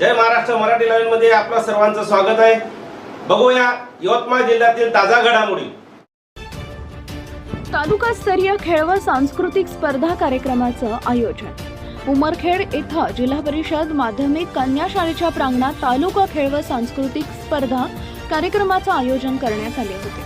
जय महाराष्ट्र. मराठी लाईव्हमध्ये आपलं सर्वांचं स्वागत आहे. बघूया यवतमाळ जिल्ह्यातील ताजा घडामोडी. तालुकास्तरीय खेळ व सांस्कृतिक स्पर्धा कार्यक्रमाचं आयोजन. उमरखेड इथं जिल्हा परिषद माध्यमिक कन्या शाळेच्या प्रांगणात तालुका खेळ व सांस्कृतिक स्पर्धा कार्यक्रमाचं आयोजन करण्यात आले होते.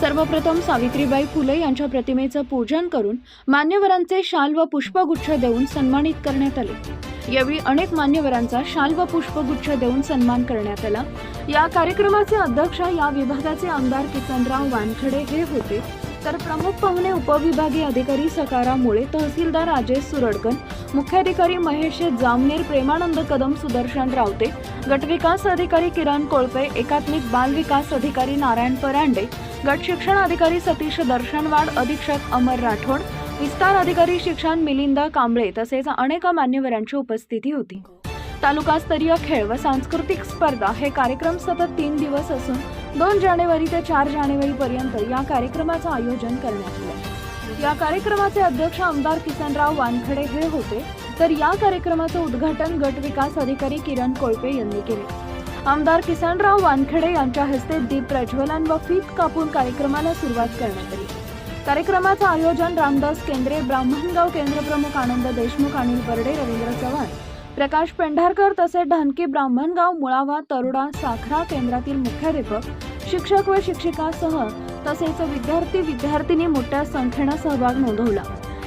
सर्वप्रथम सावित्रीबाई फुले यांच्या प्रतिमेचं पूजन करून मान्यवरांचे शाल व पुष्पगुच्छ देऊन सन्मानित करण्यात आले. यावेळी अनेक मान्यवरांचा शाल व पुष्पगुच्छ देऊन सन्मान करण्यात आला. या कार्यक्रमाचे अध्यक्ष या विभागाचे आमदार किसनराव वानखडे हे होते. तर प्रमुख पाहुणे उपविभागीय अधिकारी सकाराम मुळे तहसीलदार राजेश सुरडकन मुख्याधिकारी महेश जामनेर प्रेमानंद कदम सुदर्शन रावते गटविकास अधिकारी किरण कोळपे एकात्मिक बाल विकास अधिकारी नारायण परांडे गट शिक्षण अधिकारी सतीश दर्शनवाड अधीक्षक अमर राठोड विस्तार अधिकारी शिक्षण मिलिंद कांबळे तसेच अनेक मान्यवरांची उपस्थिती होती. तालुकास्तरीय खेळ व सांस्कृतिक स्पर्धा हे कार्यक्रम सतत तीन दिवस असून दोन जानेवारी ते चार जानेवारी पर्यंत या कार्यक्रमाचं आयोजन करण्यात आलं. या कार्यक्रमाचे अध्यक्ष आमदार किसनराव वानखडे हे होते. तर या कार्यक्रमाचं उद्घाटन गट विकास अधिकारी किरण कोळपे यांनी केले. आमदार किसनराव वानखेडे यांच्या हस्ते दीप प्रज्वलन व फीत कापून कार्यक्रमाला सुरुवात करण्यात आली. कार्यक्रमाचं आयोजन रामदास केंद्रे ब्राह्मणगाव केंद्रप्रमुख आनंद देशमुख अनिल बर्डे रवींद्र चव्हाण प्रकाश पेंढारकर तसेच ढानकी ब्राह्मणगाव मुळावा तरुडा साखरा केंद्रातील मुख्याध्यापक शिक्षक व शिक्षिकासह तसेच विद्यार्थी विद्यार्थिनी मोठ्या संख्येनं सहभाग नोंदवला.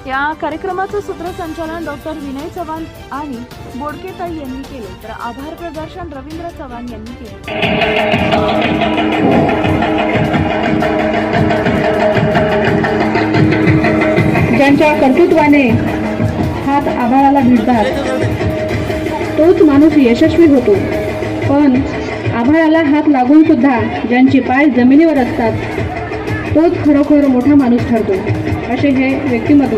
या कार्यक्रमाचं सूत्रसंचालन डॉक्टर विनय चव्हाण आणि बोडकेताई यांनी केले. तर आभार प्रदर्शन रवींद्र चव्हाण यांनी केले. ज्यांच्या कर्तृत्वाने हात आभाळाला भिडतात. तोच माणूस यशस्वी होतो. पण आभाळाला हात लागून सुद्धा ज्यांचे पाय जमिनीवर असतात तोच खरोखर मोठा माणूस ठरतो. असे हे व्यक्तिमत्व.